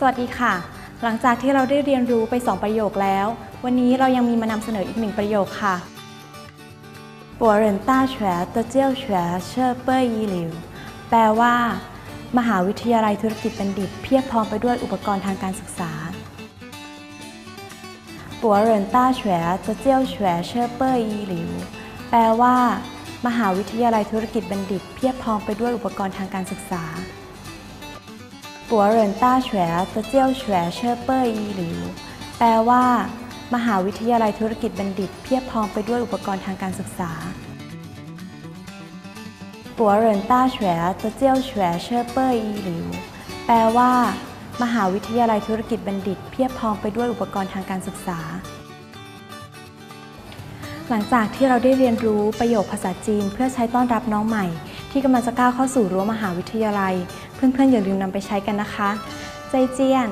สวัสดีค่ะ หลังจากที่เราได้เรียนรู้ไป 2 ประโยคแล้ว วันนี้เรายังมีมานำเสนออีกหนึ่งประโยคค่ะปัวเรินต้าแฉเตเจียวแฉเชอเป้ยยีหลิว แปลว่า มหาวิทยาลัยธุรกิจบัณฑิต เพียบพร้อมไปด้วยอุปกรณ์ทางการศึกษาปัวเรินต้าแฉเตเจียวแฉเชอเป้ยยีหลิว แปลว่า มหาวิทยาลัยธุรกิจบัณฑิต เพียบพร้อมไปด้วยอุปกรณ์ทางการศึกษา ปัวเหรินต้าแฉเตเจียวแฉเชอเป้ยอีหลิว แปลว่า มหาวิทยาลัยธุรกิจบัณฑิต เพียบพร้อมไปด้วยอุปกรณ์ทางการศึกษา ปัวเหรินต้าแฉเตเจียวแฉเชอเป้ยอีหลิว แปลว่า มหาวิทยาลัยธุรกิจบัณฑิต เพียบพร้อมไปด้วยอุปกรณ์ทางการศึกษา หลังจากที่เราได้เรียนรู้ประโยคภาษาจีนเพื่อใช้ต้อนรับน้องใหม่ ที่กำลังจะก้าวเข้าสู่รั้วมหาวิทยาลัย เพื่อนๆอย่าลืมนำไปใช้กันนะคะ ใจเจียน